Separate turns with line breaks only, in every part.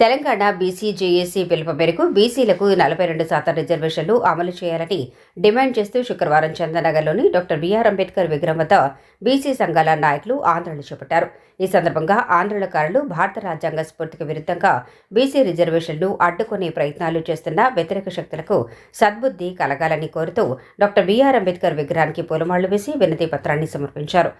Telangana BC JAC పిలుపు మేరకు బీసీలకు నలభై రెండు శాతం రిజర్వేషన్లు అమలు చేయాలని డిమాండ్ చేస్తూ శుక్రవారం చందనగర్లోని డాక్టర్ బీఆర్ అంబేద్కర్ విగ్రహం వద్ద బీసీ సంఘాల నాయకులు ఆందోళన చేపట్టారు. ఈ సందర్భంగా ఆందోళనకారులు భారత రాజ్యాంగ స్ఫూర్తికి విరుద్ధంగా బీసీ రిజర్వేషన్లు అడ్డుకునే ప్రయత్నాలు చేస్తున్న వ్యతిరేక శక్తులకు సద్బుద్ధి కలగాలని కోరుతూ డాక్టర్ బీఆర్ అంబేద్కర్ విగ్రహానికి పూలమాళ్ళు వేసి వినతి పత్రాన్ని సమర్పించారు.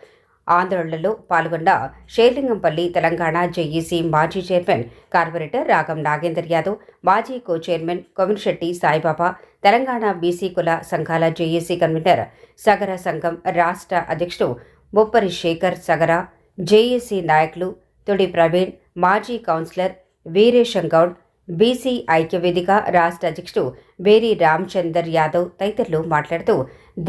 ఆందోళనలో పాల్గొన్న షేర్లింగంపల్లి తెలంగాణ జేఈసీ మాజీ చైర్మన్ కార్పొరేటర్ రాగం నాగేందర్ యాదవ్ మాజీ co chairman Kominisetti Saibaba Telangana BC కుల సంఘాల జేఏసీ కన్వీనర్ సగర సంఘం రాష్ట్ర అధ్యక్షుడు ముప్పరి శేఖర్ సగర జేఏసీ నాయకులు తుడి ప్రవీణ్ మాజీ కౌన్సిలర్ వీరేశం గౌడ్ బీసీ ఐక్యవేదిక రాష్ట్ర అధ్యక్షుడు బేరీ రామచందర్ యాదవ్ తదితరులు మాట్లాడుతూ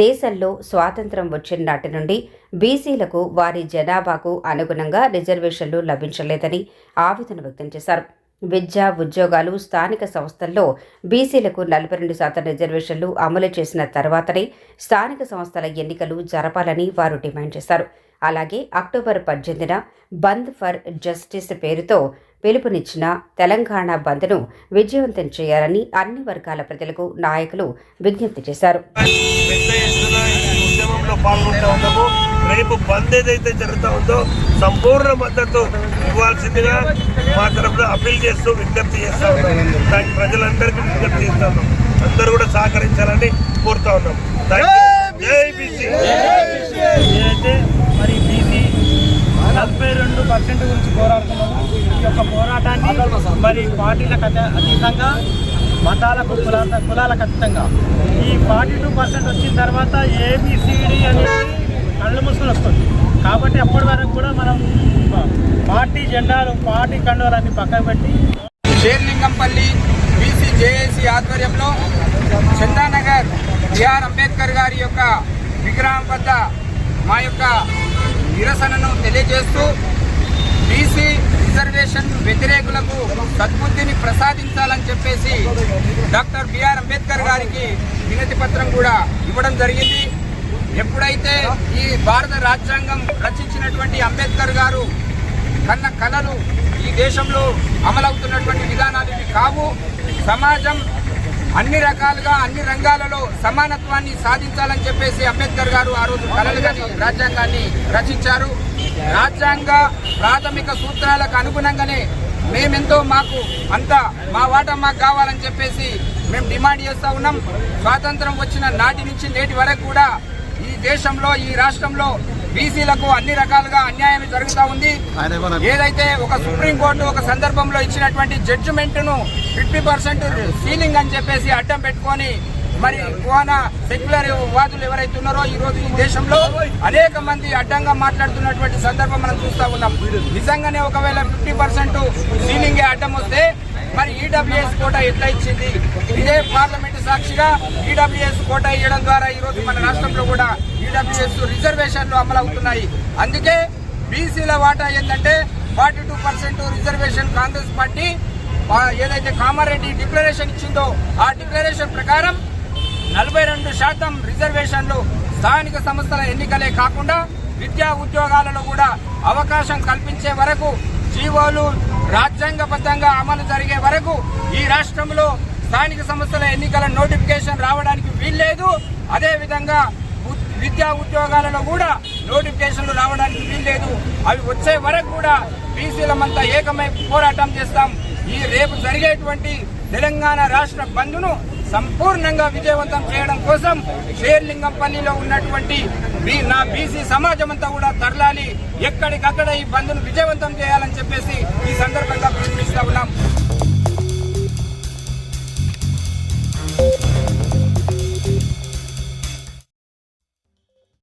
దేశంలో స్వాతంత్రం వచ్చిన నాటి నుండి బీసీలకు వారి జనాభాకు అనుగుణంగా రిజర్వేషన్లు లభించలేదని ఆవేదన వ్యక్తం చేశారు. విద్య ఉద్యోగాలు స్థానిక సంస్థల్లో బీసీలకు నలభై రెండు శాతం రిజర్వేషన్లు అమలు చేసిన తర్వాతనే స్థానిక సంస్థల ఎన్నికలు జరపాలని వారు డిమాండ్ చేశారు. అలాగే అక్టోబర్ పద్దెనిమిదిన బంద్ ఫర్ జస్టిస్ పేరుతో పిలుపునిచ్చిన తెలంగాణ బంద్ను విజయవంతం చేయాలని అన్ని వర్గాల ప్రజలకు నాయకులు విజ్ఞప్తి చేశారు.
పెద్ద ఎత్తున ఈ ఉద్యమంలో పాల్గొంటూ ఉన్నాము. రేపు బంద్ ఏదైతే జరుగుతూ ఉందో సంపూర్ణ మద్దతు ఇవ్వాల్సిందిగా మా తరఫున అప్పీల్ చేస్తూ విజ్ఞప్తి చేస్తా ఉన్నాం. దానికి ప్రజలందరికీ విజ్ఞప్తి చేస్తా ఉన్నాం. అందరూ కూడా సహకరించాలని కోరుతా ఉన్నాం. జై బీసీ.
డెబ్బై రెండు పర్సెంట్ గురించి పోరాడుతున్నాము ఈ యొక్క పోరాటాన్ని మరి పార్టీలకు అతీతంగా మతాలకు కులాల కులాలకు అతీతంగా. ఈ ఫార్టీ టూ పర్సెంట్ వచ్చిన తర్వాత ఏబిసిడి అనేది కళ్ళు ముసుగులు వస్తుంది. కాబట్టి అప్పటి వరకు కూడా మనం పార్టీ జెండాలు పార్టీ కండువాలన్నీ పక్కన పెట్టి
షేర్లింగంపల్లి బీసీ జేఏసీ ఆధ్వర్యంలో చందానగర్ బిఆర్ అంబేద్కర్ గారి యొక్క విగ్రహం వద్ద మా యొక్క నిరసనను తెలియజేస్తూ బీసీ రిజర్వేషన్ వ్యతిరేకులకు సద్బుద్ధిని ప్రసాదించాలని చెప్పేసి డాక్టర్ బిఆర్ అంబేద్కర్ గారికి వినతి పత్రం కూడా ఇవ్వడం జరిగింది. ఎప్పుడైతే ఈ భారత రాజ్యాంగం రచించినటువంటి అంబేద్కర్ గారు కన్న కళలు ఈ దేశంలో అమలవుతున్నటువంటి విధానాలు ఇవి కావు సమాజం అన్ని రకాలుగా అన్ని రంగాలలో సమానత్వాన్ని సాధించాలని చెప్పేసి అంబేద్కర్ గారు ఆ రోజు కలలుగాని రాజ్యాంగాన్ని రచించారు. రాజ్యాంగ ప్రాథమిక సూత్రాలకు అనుగుణంగానే మేమెంతో మాకు అంత మా వాటా మాకు కావాలని చెప్పేసి మేము డిమాండ్ చేస్తూ ఉన్నాం. స్వాతంత్రం వచ్చిన నాటి నుంచి నేటి వరకు కూడా ఈ దేశంలో ఈ రాష్ట్రంలో బీసీలకు అన్ని రకాలుగా అన్యాయం జరుగుతూ ఉంది. ఏదైతే ఒక సుప్రీంకోర్టు ఒక సందర్భంలో ఇచ్చినటువంటి జడ్జిమెంట్ను ఫిఫ్టీ పర్సెంట్ సీలింగ్ అని చెప్పేసి అడ్డం పెట్టుకొని మరి కోన సెక్యులర్ వాదులు ఎవరైతే ఉన్నారో ఈ రోజు ఈ దేశంలో అనేక మంది అడ్డంగా మాట్లాడుతున్నటువంటి సందర్భం మనం చూస్తా ఉన్నాం. నిజంగానే ఒకవేళ ఫిఫ్టీ పర్సెంట్ సీలింగే అడ్డం వస్తే మరి ఈడబ్ల్యూఎస్ కోటా ఎట్లా ఇచ్చింది? ఇదే పార్లమెంటు సాక్షిగా ఈడబ్ల్యూఎస్ కోట ఇవ్వడం ద్వారా ఈ రోజు మన రాష్ట్రంలో కూడా ఈడబ్ల్యూఎస్ రిజర్వేషన్లు అమలవుతున్నాయి. అందుకే బీసీల వాటా ఏంటంటే forty two percent reservation Congress party ఏదైతే కామారెడ్డి డిక్లరేషన్ ఇచ్చిందో ఆ డిక్లరేషన్ ప్రకారం నలభై రెండు శాతం రిజర్వేషన్లు స్థానిక సంస్థల ఎన్నికలే కాకుండా విద్యా ఉద్యోగాలలో కూడా అవకాశం కల్పించే వరకు జీవోలు రాజ్యాంగబద్ధంగా అమలు జరిగే వరకు ఈ రాష్ట్రంలో స్థానిక సంస్థల ఎన్నికల నోటిఫికేషన్ రావడానికి వీల్లేదు. అదే విధంగా ఉ- విద్యా ఉద్యోగాలలో కూడా నోటిఫికేషన్లు రావడానికి వీల్లేదు. అవి వచ్చే వరకు కూడా బీసీలమంతా ఏకమై పోరాటం చేస్తాం. ఈ రేపు జరిగేటువంటి తెలంగాణ రాష్ట్ర బంద్ను సంపూర్ణంగా విజయవంతం చేయడం కోసం షేర్లింగంపల్లిలో ఉన్నటువంటి బీ- నా బీసీ సమాజం అంతా కూడా తరలాలి. ఎక్కడికక్కడ ఈ బంద్ను విజయవంతం చేయాలని చెప్పేసి ఈ సందర్భంగా పిలుపునిస్తా ఉన్నాం.